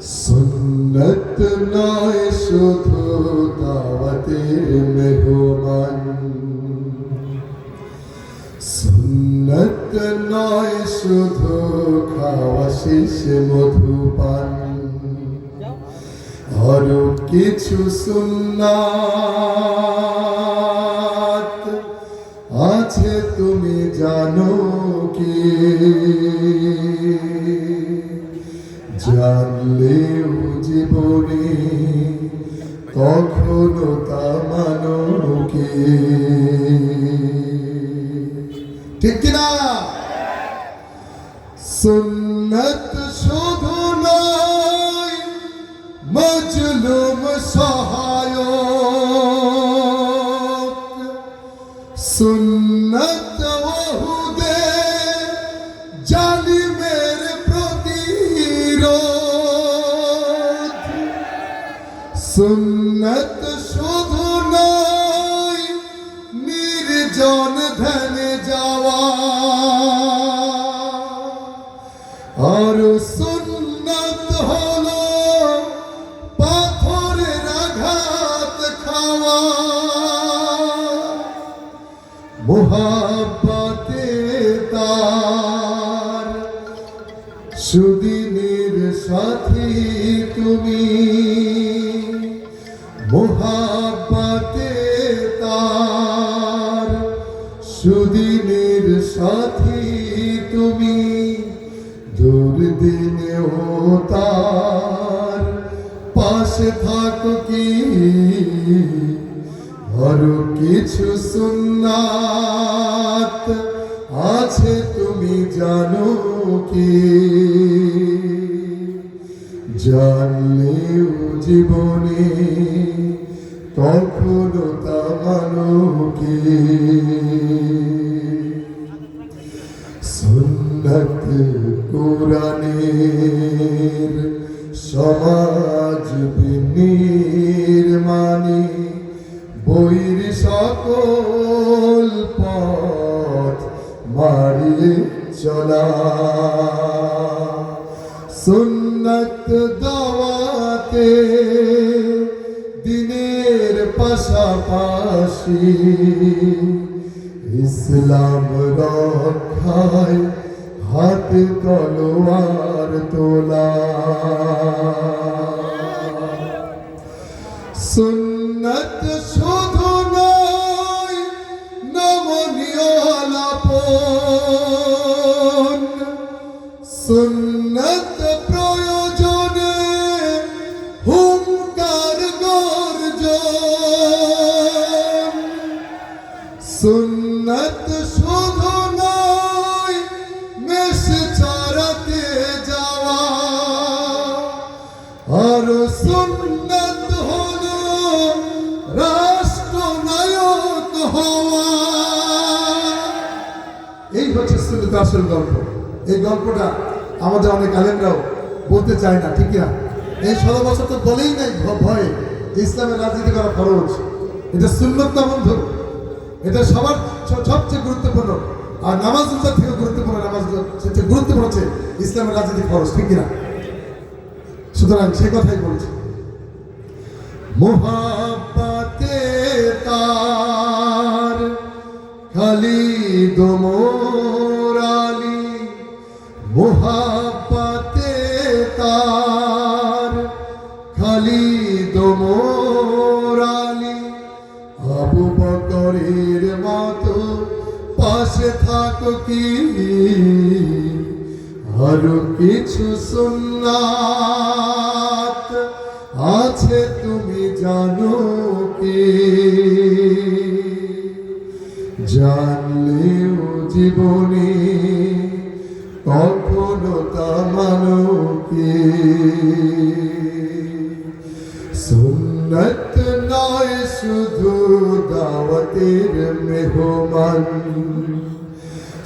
সুন্নত নয় শুধু দাওয়াতের মেহমান। সুন্নত নয় শুধু খাওয়া শেষে মধুপান। আরও কিছু সুন্নাত। জীবনে কখনো তা মানো কি ঠিক কিনা? সুন্নত শুধু নয় মজলুম সহায়ক। সুন্নত ওহুদে সুন্নত শুধু নয়, নির্জন ধ্যানে যাওয়া। আর সুন্নত হলো পাথরের আঘাত খাওয়া। মোহাব্বতে তার সুদিনের সাথী মোহাব্বতে তার। সুদিনের সাথী তুমি, দুর্দিনেও তার। পাশে থাকো কি? আরও কিছু সুন্নাত আছে তুমি জানো কি? জানলেও জীবনে কখনো তা মানো কি? সুন্নত কোরআনের সমাজ নির্মাণে বইর সকল পথ মারিয়ে চলা। সুন্নত দাওয়াতে দিনের পাশাপাশি ইসলাম রক্ষায় হাতে তলোয়ার তোলা। সুন্নত শুধু নয়, নমনীয় লাপন। সুন্নত সুন্নত শুধু নয় মেষ চড়াতে যাওয়া। আর সুন্নত হলো রাষ্ট্রনায়ক হওয়া। এই হচ্ছে সুন্নত আসল গল্প। এই গল্পটা আমাদের অনেক আলেমরাও বলতে চায় না, ঠিক না এই ষোলো বছর তো বলেই নাই, ভয়ে। ইসলামের রাজনীতি করা খরচ এটা সুন্নত না বন্ধু? এটা সবার সবচেয়ে গুরুত্বপূর্ণ। আর নামাজ রোজার থেকে গুরুত্বপূর্ণ নামাজ সবচেয়ে গুরুত্বপূর্ণ হচ্ছে ইসলামের রাজনীতি খরচ ঠিক কিনা? সুতরাং সে কথাই বলছি। মোহাব্বতে থাকো কি? আরও কিছু সুন্নাত আছে তুমি জানো কি? জানলেও জীবনে কখনো তা মানো কি? সুন্নত নয়, শুধু দাওয়াতের মেহমান।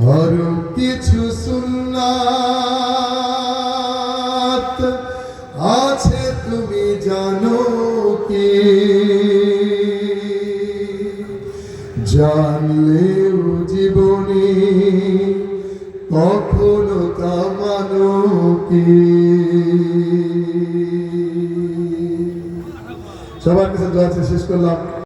আরও কিছু সুন্নাত আছে তুমি জানো কি? জানলেও জীবনে কখনো তা মানো কি? সবার কাছে দোয়া শেষ করলাম।